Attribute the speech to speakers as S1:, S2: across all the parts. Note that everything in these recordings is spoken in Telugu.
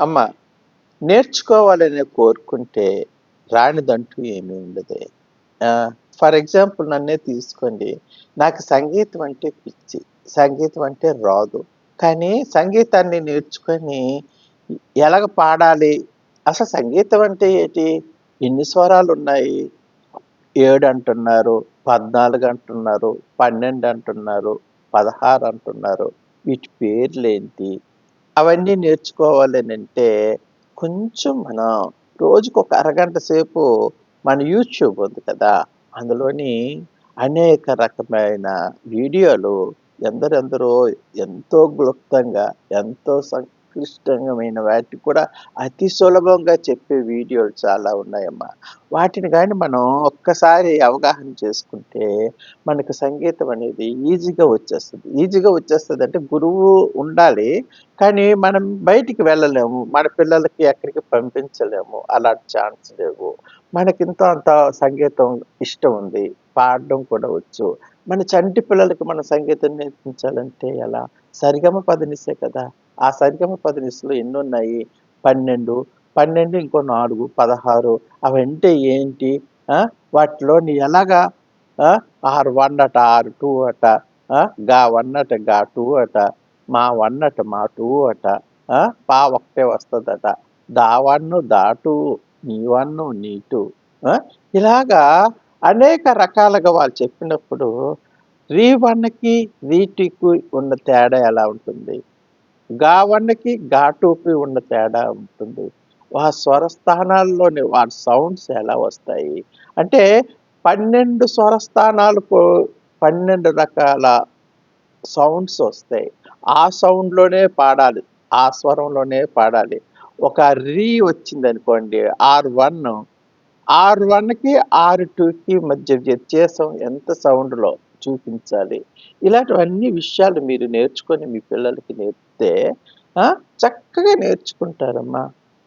S1: అమ్మ నేర్చుకోవాలని కోరుకుంటే రానిదంటూ ఏమీ ఉండదు. ఫర్ ఎగ్జాంపుల్ నన్నే తీసుకోండి. నాకు సంగీతం అంటే పిచ్చి. సంగీతం అంటే రాదు. కానీ సంగీతాన్ని నేర్చుకొని ఎలాగ పాడాలి? అసలు సంగీతం అంటే ఏంటి? ఎన్ని స్వరాలు ఉన్నాయి? ఏడు అంటున్నారు పద్నాలుగు అంటున్నారు పన్నెండు అంటున్నారు పదహారు అంటున్నారు. వీటి పేర్లు ఏంటి? అవన్నీ నేర్చుకోవాలని అంటే కొంచెం మనం రోజుకు ఒక అరగంట సేపు మన యూట్యూబ్ ఉంది కదా అందులోని అనేక రకమైన వీడియోలు ఎందరెందరో ఎంతో క్లుప్తంగా ఎంతో సంక్లిష్టమైన వాటికి కూడా అతి సులభంగా చెప్పే వీడియోలు చాలా ఉన్నాయమ్మా. వాటిని కానీ మనం ఒక్కసారి అవగాహన చేసుకుంటే మనకు సంగీతం అనేది ఈజీగా వచ్చేస్తుంది. ఈజీగా వచ్చేస్తుంది అంటే గురువు ఉండాలి కానీ మనం బయటికి వెళ్ళలేము. మన పిల్లలకి ఎక్కడికి పంపించలేము. అలాంటి ఛాన్స్ లేవు. మనకింత అంత సంగీతం ఇష్టం ఉంది. పాడడం కూడా వచ్చు. మన చంటి పిల్లలకి మన సంగీతం నేర్పించాలంటే ఎలా? సరిగమ పదనిసే కదా. ఆ సరిగమ పదనిసలో ఎన్ని ఉన్నాయి పన్నెండు. పన్నెండు ఇంకో నాలుగు. పదహారు. అవంటే ఏంటి? వాటిలో వాటిలోని ఎలాగా? ఆరు వన్ అట ఆరు టూ అట. గా వన్ అట గా టూ అట. మా వన్ అట మా టూ అట. పా ఒకటే వస్తుందట. దా వన్ను దాటు నీ వన్ను నీటు ఇలాగా అనేక రకాలుగా వాళ్ళు చెప్పినప్పుడు రీ వన్కి రీ టూకి ఉన్న తేడా ఎలా ఉంటుంది? గావన్నకి వన్కి టూకి ఉన్న తేడా ఉంటుంది. ఆ స్వరస్థానాల్లోని వాటి సౌండ్స్ ఎలా వస్తాయి? అంటే పన్నెండు స్వరస్థానాలు పన్నెండు రకాల సౌండ్స్ వస్తాయి. ఆ సౌండ్లోనే పాడాలి ఆ స్వరంలోనే పాడాలి. ఒక రీ వచ్చింది అనుకోండి ఆర్ వన్. ఆర్ వన్కి ఆర్ టూకి మధ్య వ్యత్యాసం ఎంత సౌండ్లో చూపించాలి? ఇలాంటివన్నీ విషయాలు మీరు నేర్చుకొని మీ పిల్లలకి నేర్చు చెప్తే చక్కగా నేర్చుకుంటారమ్మా.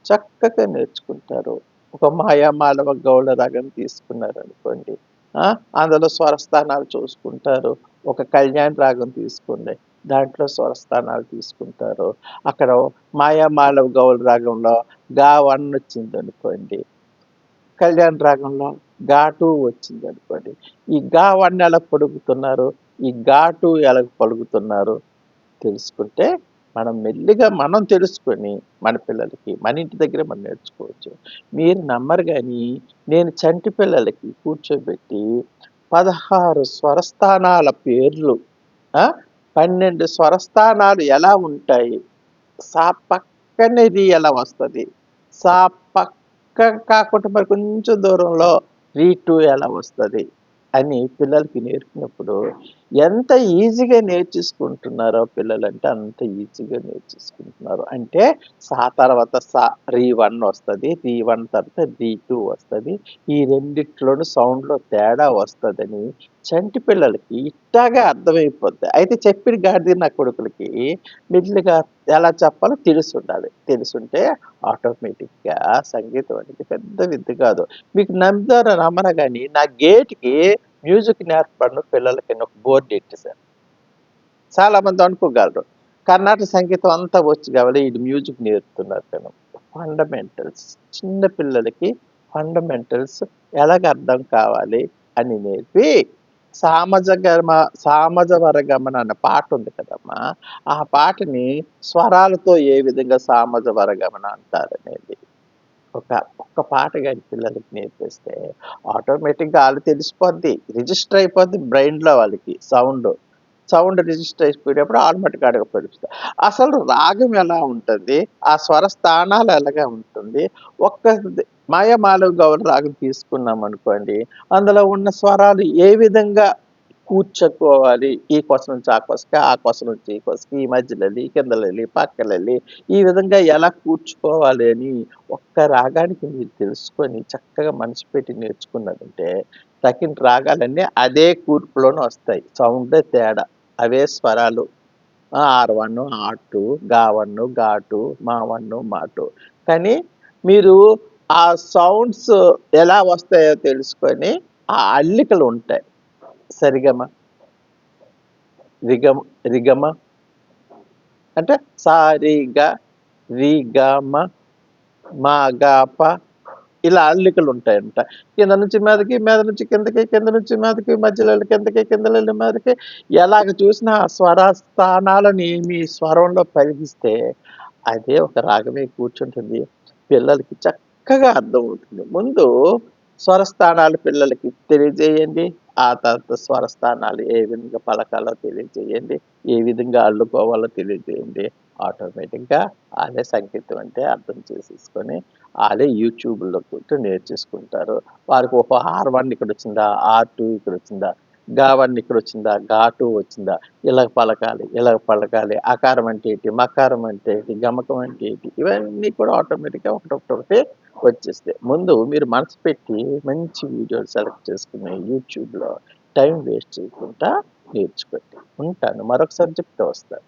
S1: చక్కగా నేర్చుకుంటారు. ఒక మాయామాలవ గౌళ రాగం తీసుకున్నారు అనుకోండి అందులో స్వరస్థానాలు చూసుకుంటారు. ఒక కళ్యాణ్ రాగం తీసుకోండి దాంట్లో స్వరస్థానాలు తీసుకుంటారు. అక్కడ మాయామాలవ గౌళ రాగంలో గా వన్ వచ్చింది అనుకోండి కళ్యాణ్ రాగంలో ఘాటు వచ్చింది అనుకోండి ఈ గా వన్ ఎలా పొడుగుతున్నారు? ఈ ఘాటు ఎలా పొడుగుతున్నారు? తెలుసుకుంటే మనం మెల్లిగా మనం తెలుసుకొని మన పిల్లలకి మన ఇంటి దగ్గర మనం నేర్చుకోవచ్చు. మీరు నమ్మరు కానీ నేను చంటి పిల్లలకి కూర్చోబెట్టి పదహారు స్వరస్థానాల పేర్లు పన్నెండు స్వరస్థానాలు ఎలా ఉంటాయి? సా పక్కనే ఎలా వస్తుంది? సా పక్క కాకుండా మరి కొంచెం దూరంలో రీ టూ ఎలా వస్తుంది? అని పిల్లలకి నేర్పినప్పుడు ఎంత ఈజీగా నేర్చేసుకుంటున్నారో పిల్లలంటే అంత ఈజీగా నేర్చేసుకుంటున్నారు. అంటే సా తర్వాత సా రీ వన్ వస్తుంది రీ వన్ తర్వాత రీ టూ వస్తుంది. ఈ రెండిట్లోనూ సౌండ్లో తేడా వస్తుందని చంటి పిల్లలకి ఇట్టాగా అర్థమైపోద్ది. అయితే చెప్పిన గాడిది నా కొడుకులకి మిడిల్గా ఎలా చెప్పాలో తెలిసి ఉండాలి తెలుసుంటే ఆటోమేటిక్గా సంగీతం అనేది పెద్ద విద్య కాదు. మీకు నమ్ముతారో నమ్మరా కానీ నా గేట్కి మ్యూజిక్ నేర్పడిన పిల్లలకి ఒక బోర్డు ఎట్టేశారు చాలా మంది అనుకోగలరు. కర్ణాటక సంగీతం అంతా వచ్చి కావాలి ఇది మ్యూజిక్ నేర్పుతున్నారు తను. ఫండమెంటల్స్ చిన్న పిల్లలకి ఫండమెంటల్స్ ఎలాగ అర్థం కావాలి అని నేర్పి సామజ గమ సామజ వరగమన అన్న పాట ఉంది కదమ్మా. ఆ పాటని స్వరాలతో ఏ విధంగా సామజ వరగమన ఒక ఒక్క పాట కానీ పిల్లలకి నేర్పిస్తే ఆటోమేటిక్గా వాళ్ళు తెలిసిపోద్ది. రిజిస్టర్ అయిపోద్ది బ్రెయిన్లో వాళ్ళకి సౌండ్. సౌండ్ రిజిస్టర్ అయిపోయేటప్పుడు ఆటోమేటిక్ ఆడగా పడుతుంది అసలు రాగం ఎలా ఉంటుంది? ఆ స్వర స్థానాలు ఎలాగా ఉంటుంది? ఒక్క మాయమాలవ గౌర రాగం తీసుకున్నాం అనుకోండి అందులో ఉన్న స్వరాలు ఏ విధంగా కూర్చోకోవాలి. ఈ కొస నుంచి ఆ కొసకి ఆ కొస నుంచి ఈ కొసకి ఈ మధ్యలో వెళ్ళి కిందలో వెళ్ళి వెళ్ళి ఈ విధంగా ఎలా కూర్చుకోవాలి అని ఒక్క రాగానికి మీరు తెలుసుకొని చక్కగా మనసు పెట్టి నేర్చుకున్నారంటే తగిన రాగాలన్నీ అదే కూర్పులోనే వస్తాయి. సౌండ్ తేడా. అవే స్వరాలు. ఆర్ వన్ ఆర్గా ఘాటు మా మాటు. కానీ మీరు ఆ సౌండ్స్ ఎలా వస్తాయో తెలుసుకొని ఆ అల్లికలు ఉంటాయి. సరిగమ. రిగమ రిగమ. అంటే సారిగ రిగమ మాగాప. మా ఇలా అల్లికలు ఉంటాయంట. కింద నుంచి మీదకి మీద నుంచి కిందకి కింద నుంచి మీదకి మధ్యలో కిందకి కిందలో వెళ్ళి మీదకి. ఎలాగ చూసినా ఆ స్వర స్థానాలని మీ స్వరంలో పరిగిస్తే అదే ఒక రాగమే కూర్చుంటుంది. పిల్లలకి చక్కగా అర్థమవుతుంది ముందు స్వరస్థానాలు పిల్లలకి తెలియజేయండి. ఆ తర్వాత స్వరస్థానాలు ఏ విధంగా పలకాలో తెలియజేయండి ఏ విధంగా అల్లుకోవాలో తెలియజేయండి ఆటోమేటిక్గా వాళ్ళే సంగీతం అంటే అర్థం చేసేసుకొని వాళ్ళే యూట్యూబ్లో కూర్చొని నేర్చేసుకుంటారు. వారికి ఒక ఆర్ వన్ ఇక్కడ వచ్చిందా ఆర్ టూ ఇక్కడ వచ్చిందా గా ఇక్కడ వచ్చిందా? ఘాటు వచ్చిందా? ఇలా పలకాలి ఇలా పలకాలి. అకారం అంటే ఏంటి? మకారం అంటే ఏంటి? గమకం అంటే ఏంటి? ఇవన్నీ కూడా ఆటోమేటిక్గా ఒకటొకటి వచ్చేస్తాయి. ముందు మీరు మనసు పెట్టి మంచి వీడియోలు సెలెక్ట్ చేసుకుని యూట్యూబ్లో టైం వేస్ట్ చేయకుండా నేర్చుకోండి. ఉంటాను. మరొక సబ్జెక్ట్తో వస్తాను.